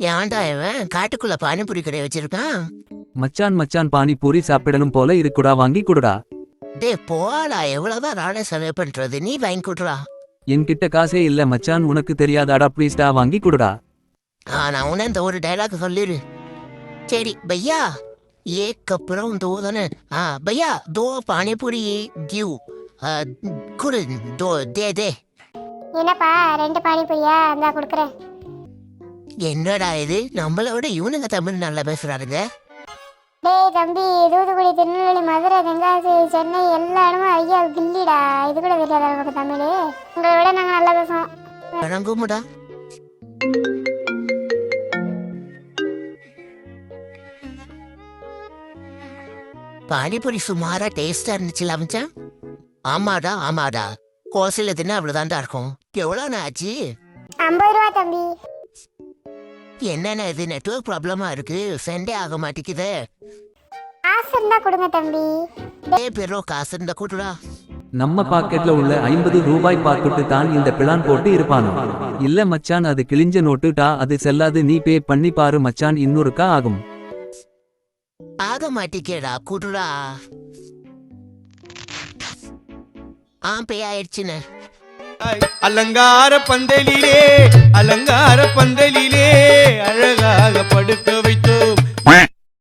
ஏன்டா இவன் காட்டுக்குள்ள பானிபூரி கடை வச்சிருக்கான். மச்சான் மச்சான் பானிபூரி சாப்பிடணும் போல இருக்குடா வாங்கி கொடுடா. டே போடா எவ்வளவுதான் நானே செலவு பண்றது நீ வாங்கி கொடுடா. என்கிட்ட காசே இல்ல மச்சான் உனக்கு தெரியாதாடா ப்ளீஸ்டா வாங்கி கொடுடா. நான் உன இந்த ஒரு டைலாக் சொல்லிரு. சரி பையா ஏக்கப்புறம் தோ ஆ பையா தோ பானிபூரி டியூ குடு தோ தே தே. என்னப்பா ரெண்டு பானிபூரியா? இந்தா கொடுக்குறேன். என்னடா இது? நம்மளோட இவனுங்க தமிழ் நல்லா பேசுறாருங்க. டேய் தம்பி தூத்துக்குடி திருநெல்வேலி மதுரை தென்காசி சென்னை எல்லா இடமும் ஐயா கில்லிடா. இது கூட தெரியாதா நமக்கு தமிழ்? உங்களை விட நாங்கள் நல்லா பேசுவோம். வணங்குமுடா பானிபூரி சுமாரா டேஸ்டா இருந்துச்சுல அமைச்சன் ஆமாடா ஆமாடா. கோசையில் தின்னா அவ்வளோதான்டா இருக்கும். எவ்வளோ ஆச்சு? ஐம்பது ரூபா தம்பி. என்னென்ன இது? நெட்வொர்க் ப்ராப்ளமா இருக்கு. சென்டே ஆக மாட்டேங்குதே. காசு இருந்தா கொடுங்க தம்பி. ஏ பெரோ காசு இருந்தா கூட்டுடா நம்ம பாக்கெட்ல உள்ள ஐம்பது ரூபாய் பார்த்துட்டு தான் இந்த பிளான் போட்டு இருப்பானோ? இல்ல மச்சான் அது கிழிஞ்ச நோட்டுடா அது செல்லாது. நீ பே பண்ணி பாரு மச்சான் இன்னொருக்கா ஆகும். ஆக மாட்டேங்கேடா கூட்டுடா ஆ பே ஆயிடுச்சுன்னு. அலங்கார பந்தலிலே அலங்கார வைத்த